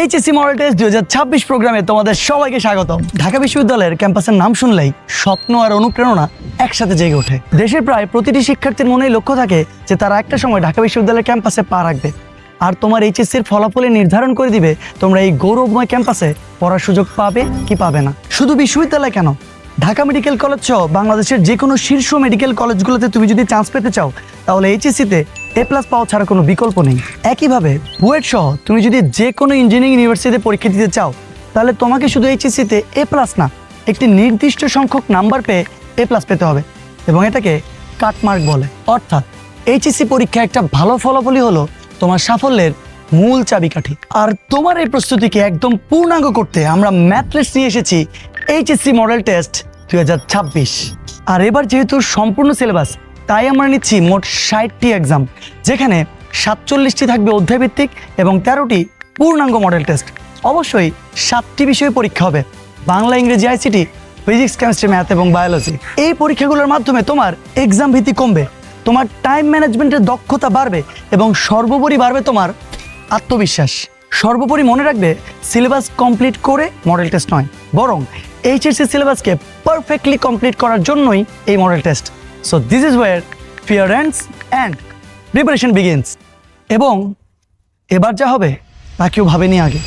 HSC model test দুই ছাব্বিশ প্রোগ্রামে তোমাদের সবাইকে স্বাগতম। ঢাকা বিশ্ববিদ্যালয়ের ক্যাম্পাসের নাম শুনলেই স্বপ্ন আর অনুপ্রেরণা একসাথে জেগে ওঠে। দেশের প্রায় প্রতিটি শিক্ষার্থীর মনেই লক্ষ্য থাকে যে তারা একটা সময় ঢাকা বিশ্ববিদ্যালয়ের ক্যাম্পাসে পা রাখবে। আর তোমার এইচএসসির ফলাফলে নির্ধারণ করে দিবে তোমরা এই গৌরবময় ক্যাম্পাসে পড়ার সুযোগ পাবে কি পাবে না। শুধু বিশ্ববিদ্যালয় কেন? ঢাকা মেডিকেল কলেজ সহ বাংলাদেশের যে কোনো শীর্ষ মেডিকেল কলেজগুলোতে তুমি যদি চান্স পেতে চাও, তাহলে এইচএসসিতে এ প্লাস পাওয়া ছাড়া কোনো বিকল্প নেই। একইভাবে, বুয়েট সহ তুমি যদি যে কোনো ইঞ্জিনিয়ারিং ইউনিভার্সিটিতে পরীক্ষা দিতে চাও, তাহলে তোমাকে শুধু এইচএসসিতে এ প্লাস না, একটি নির্দিষ্ট সংখ্যক নাম্বার পেয়ে এ প্লাস পেতে হবে এবং এটাকে কাটমার্ক বলে। অর্থাৎ এইচএসসি পরীক্ষা একটা ভালো ফলাফলই হলো তোমার সাফল্যের মূল চাবিকাঠি। আর তোমার এই প্রস্তুতিকে একদম পূর্ণাঙ্গ করতে আমরা ম্যাথলেস নিয়ে এসেছি এইচএসসি মডেল টেস্ট দুই হাজার ছাব্বিশ। আর এবার যেহেতু সম্পূর্ণ সিলেবাস তাই আমরা নিচ্ছি মোট ষাটটি এক্সাম যেখানে সাতচল্লিশটি থাকবে অধ্যায়ভিত্তিক এবং তেরোটি পূর্ণাঙ্গ মডেল টেস্ট অবশ্যই সাতটি বিষয়ে পরীক্ষা হবে। বাংলা, ইংরেজি আইসিটি ফিজিক্স কেমিস্ট্রি ম্যাথ এবং বায়োলজি এই পরীক্ষাগুলোর মাধ্যমে তোমার এক্সাম ভীতি কমবে, তোমার টাইম ম্যানেজমেন্টের দক্ষতা বাড়বে এবং সর্বোপরি বাড়বে তোমার আত্মবিশ্বাস। সর্বোপরি মনে রাখবে সিলেবাস কমপ্লিট করে মডেল টেস্ট নয়, বরং এইচএসসি সিলেবাসকে পারফেক্টলি কমপ্লিট করার জন্যই এই model test so this is where fear ends and preparation begins এবং এবার যা হবে, তা কেউ ভাবেনি আগে।